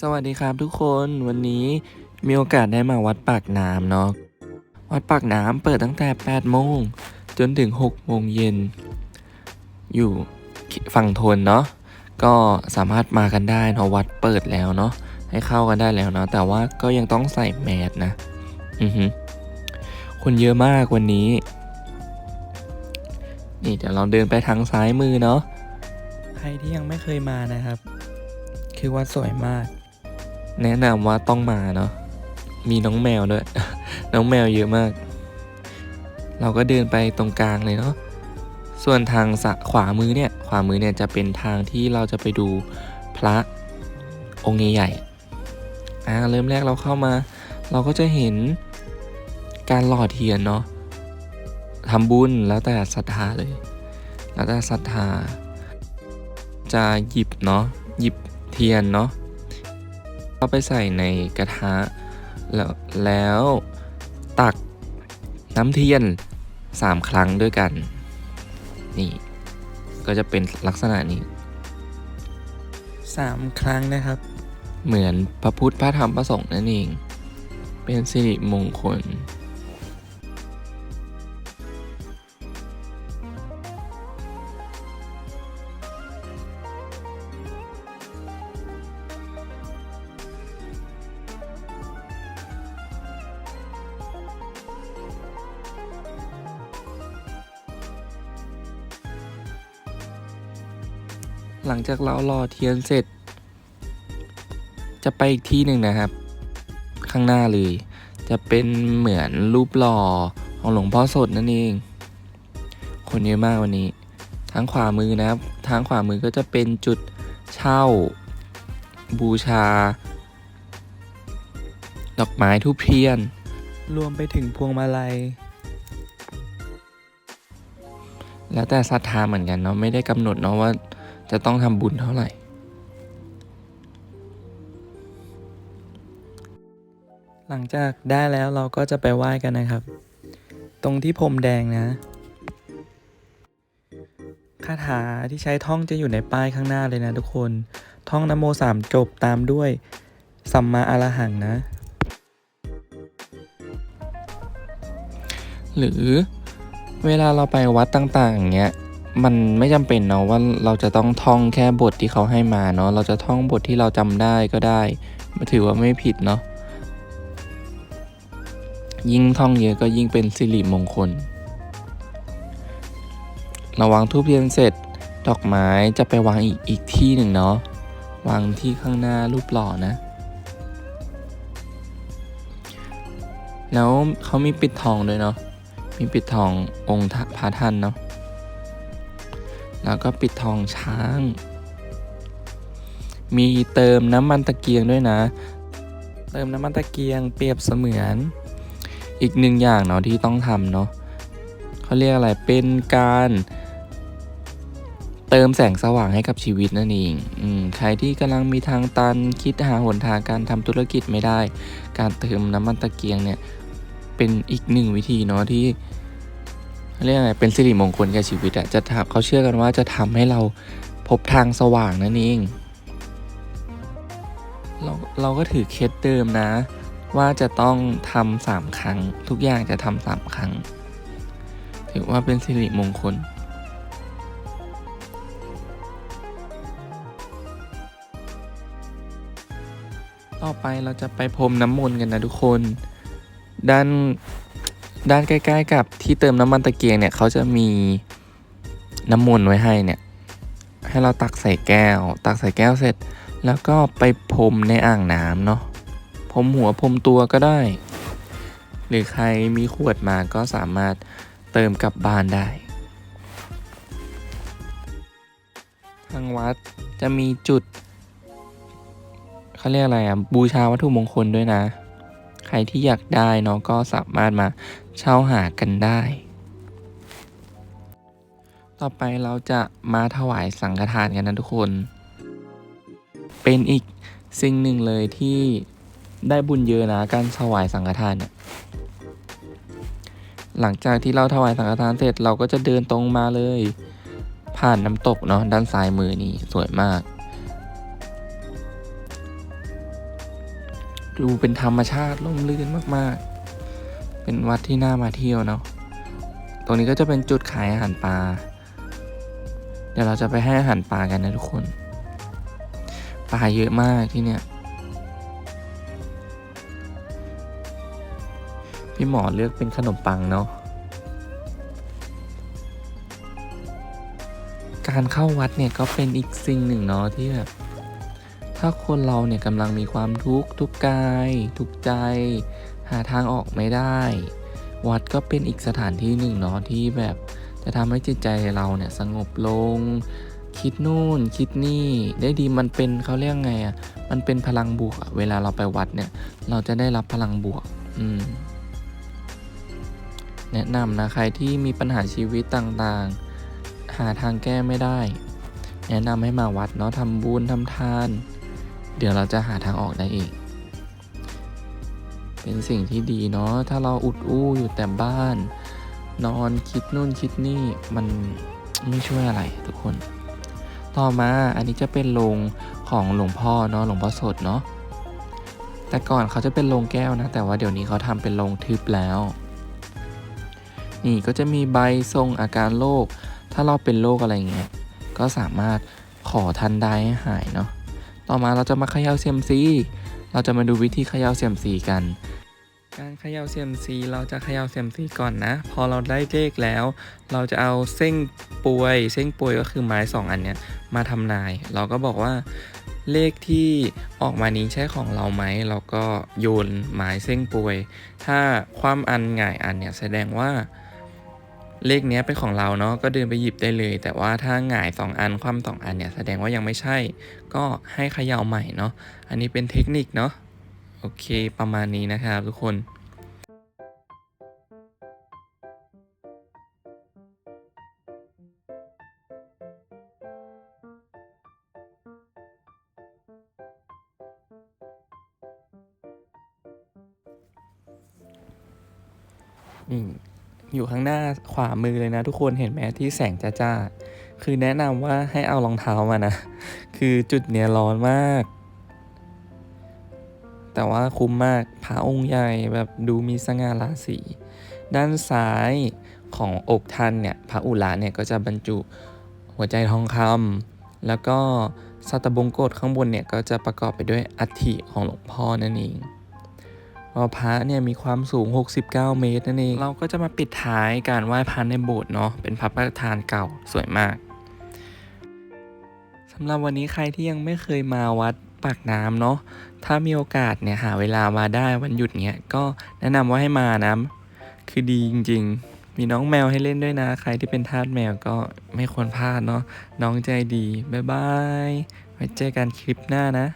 สวัสดีครับทุกคนวันนี้มีโอกาสได้มาวัดปากน้ำเนาะวัดปากน้ำเปิดตั้งแต่ 8 โมง จนถึง 6 โมงเย็น อยู่ฝั่งทนเนาะก็สามารถมากันได้เนาะวัดเปิดแล้วเนาะให้เข้ากันได้แล้วเนาะแต่ว่าก็ยังต้องใส่แมสนะอือฮึคนเยอะมากวันนี้ นี่เดี๋ยวเราเดินไปทางซ้ายมือเนาะใครที่ยังไม่เคยมานะครับ คือวัดสวยมาก แนะนำว่าต้องมาเนาะมีน้องแมวด้วย น้องแมวเยอะมาก เราก็เดินไปตรงกลางเลยเนาะส่วนทางขวามือเนี่ย ขวามือเนี่ยจะเป็นทางที่เราจะไปดูพระองค์ใหญ่ๆอ่าเริ่มแรกเราเข้ามา เราก็จะเห็นการหล่อเทียนเนาะทำบุญแล้วแต่ศรัทธาเลย แล้วแต่ศรัทธา จะหยิบเนาะหยิบเทียนเนาะ เข้าไปใส่ในกระทะ แล้วแล้วตักน้ำเทียนสามครั้งด้วยกัน นี่ ก็จะเป็นลักษณะนี้สามครั้งนะครับ เหมือนพระพุทธพระธรรมพระสงฆ์นั่นเอง เป็นสิริมงคล หลังจากเรารอเทียนเสร็จ จะไปอีกที่หนึ่งนะครับ ข้างหน้าเลย จะเป็นเหมือนรูปหล่อของหลวงพ่อสดนั่นเอง คนเยอะมากวันนี้ ทางขวามือนะครับ ทางขวามือก็จะเป็นจุดเช่า บูชา ดอกไม้ทูบเทียน รวมไปถึงพวงมาลัยแล้วแต่ศรัทธาเหมือนกันเนาะไม่ได้กำหนดเนาะว่า จะต้องทำบุญเท่าไหร่ หลังจากได้แล้วเราก็จะไปไหว้กันนะครับ ตรงที่พรมแดงนะ คาถาที่ใช้ท่องจะอยู่ในป้ายข้างหน้าเลยนะทุกคน ท่องนโมสามจบตามด้วย สัมมาอรหังนะ หรือเวลาเราไปวัดต่างๆอย่างเงี้ย มันไม่จำเป็นเนาะว่าเราจะต้องท่องแค่บทที่เขาให้มาเนาะเราจะท่องบทที่เราจำได้ก็ได้ถือว่าไม่ผิดเนาะยิ่งท่องเยอะก็ยิ่งเป็นสิริมงคล เราวางทูบเทียนเสร็จ ดอกไม้จะไปวางอีกอีกที่หนึ่งเนาะวางที่ข้างหน้ารูปหล่อนะ แล้วเขามีปิดทองด้วยเนาะมีปิดทององค์พระท่านเนาะ แล้วก็ปิดทองช้าง มีเติมน้ำมันตะเกียงด้วยนะ เติมน้ำมันตะเกียงเปรียบเสมือน อีกหนึ่งอย่างเนาะที่ต้องทำเนาะเขาเรียกอะไรเป็นการเติมแสงสว่างให้กับชีวิตนั่นเองอืใครที่กำลังมีทางตันคิดหาหนทางการทำธุรกิจไม่ได้ การเติมน้ำมันตะเกียงเนี่ยเป็นอีกหนึ่งวิธีเนาะที่ เรียกอะไรเป็นสิริมงคลแก่ชีวิตอะจะทำเขาเชื่อกันว่าจะทำให้เราพบทางสว่างนั่นเองเราเราก็ถือเคสเดิมนะ ว่าจะต้องทำสามครั้ง ทุกอย่างจะทำสามครั้ง ถือว่าเป็นสิริมงคล ต่อไปเราจะไปพรมน้ำมนต์กันนะทุกคน ด้าน ด้านใกล้ๆกับที่เติมน้ำมันตะเกียงเนี่ยเขาจะมีน้ำมนต์ไว้ให้เนี่ยให้เราตักใส่แก้ว ตักใส่แก้วเสร็จ แล้วก็ไปพรมในอ่างน้ำเนาะพรมหัวพรมตัวก็ได้ หรือใครมีขวดมาก็สามารถเติมกลับบ้านได้ ทางวัดจะมีจุดเขาเรียกอะไรอะบูชาวัตถุมงคลด้วยนะ ใครที่อยากได้เนาะก็สามารถมา เช่าหากันได้ ต่อไปเราจะมาถวายสังฆทานกันนะทุกคน เป็นอีกสิ่งหนึ่งเลยที่ได้บุญเยอะนะการถวายสังฆทานเนี่ยหลังจากที่เราถวายสังฆทานเสร็จเราก็จะเดินตรงมาเลย ผ่านน้ำตกเนาะด้านซ้ายมือนี่สวยมาก ดูเป็นธรรมชาติร่มรื่นมากๆ เป็นวัดที่น่ามาเที่ยวเนาะ ตรงนี้ก็จะเป็นจุดขายอาหารปลา เดี๋ยวเราจะไปให้อาหารปลากันนะทุกคน ปลาเยอะมากที่เนี่ย พี่หมอเลือกเป็นขนมปังเนาะ การเข้าวัดเนี่ยก็เป็นอีกสิ่งหนึ่งเนาะที่แบบถ้าคนเราเนี่ยกำลังมีความทุกข์ทุกกาย ทุกใจ หาทางออกไม่ได้ วัดก็เป็นอีกสถานที่หนึ่งเนาะที่แบบจะทำให้จิตใจเราเนี่ยสงบลง คิดนู่นคิดนี่ ได้ดีมันเป็นเขาเรียกไงอะ่ะมันเป็นพลังบวกอะเวลาเราไปวัดเนี่ย เราจะได้รับพลังบวก อืม แนะนำนะใครที่มีปัญหาชีวิตต่างๆ หาทางแก้ไม่ได้ แนะนำให้มาวัดเนาะทำบุญทำทาน เดี๋ยวเราจะหาทางออกได้เอง เป็นสิ่งที่ดีเนาะถ้าเราอุดอู้อยู่แต่บ้าน นอนคิดนู่นคิดนี่มันไม่ช่วยอะไรทุกคน ต่อมาอันนี้จะเป็นโรงของหลวงพ่อเนาะหลวงพ่อสดเนาะแต่ก่อนเขาจะเป็นโรงแก้วนะ แต่ว่าเดี๋ยวนี้เขาทำเป็นโรงทึบแล้ว นี่ก็จะมีใบทรงอาการโรคถ้าเราเป็นโรคอะไรเงี้ยก็สามารถขอทันได้ให้หายเนาะต่อมาเราจะมาเขย่าเซียมซี เราจะมาดูวิธีเขย่าเซียมซีกัน การเขย่าเซียมซีเราจะเขย่าเซียมซีก่อนนะ พอเราได้เลขแล้ว เราจะเอาเส้งปวย เส้งปวยก็คือไม้สองอันเนี้ยมาทำนาย เราก็บอกว่าเลขที่ออกมานี้ใช่ของเราไหม เราก็โยนไม้เส้งปวย ถ้าความอันหง่ายอันเนี่ยแสดงว่า เลขนี้เป็นของเราเนาะก็เดินไปหยิบได้เลย แต่ว่าถ้าหงายสองอันคว่ำสองอันเนี่ยแสดงว่ายังไม่ใช่ ก็ให้เขย่าใหม่เนาะอันนี้เป็นเทคนิคเนาะโอเคประมาณนี้นะครับทุกคนอืม อยู่ข้างหน้าขวามือเลยนะ ทุกคนเห็นไหมที่แสงจ้าๆคือแนะนำว่าให้เอารองเท้ามานะ คือจุดเนี้ยร้อนมาก แต่ว่าคุ้มมากพระองค์ใหญ่แบบดูมีสง่าราศีด้านซ้ายของอกท่านเนี่ยพระอุระเนี่ยก็จะบรรจุหัวใจทองคำแล้วก็สัตบงกฎข้างบนเนี่ยก็จะประกอบไปด้วยอัฐิของหลวงพ่อนั่นเอง ว่าพระเนี่ยมีความสูง 69 เมตรนั่นเอง เราก็จะมาปิดท้ายการไหว้พระในโบสถ์เนาะ เป็นพระประธานเก่าสวยมาก สำหรับวันนี้ใครที่ยังไม่เคยมาวัดปากน้ำเนาะ ถ้ามีโอกาสเนี่ยหาเวลามาได้วันหยุดเนี้ยก็แนะนำว่าให้มานะ คือดีจริง ๆ มีน้องแมวให้เล่นด้วยนะ ใครที่เป็นทาสแมวก็ไม่ควรพลาดเนาะ น้องใจดี บ๊ายบาย ไว้เจอกันคลิปหน้านะ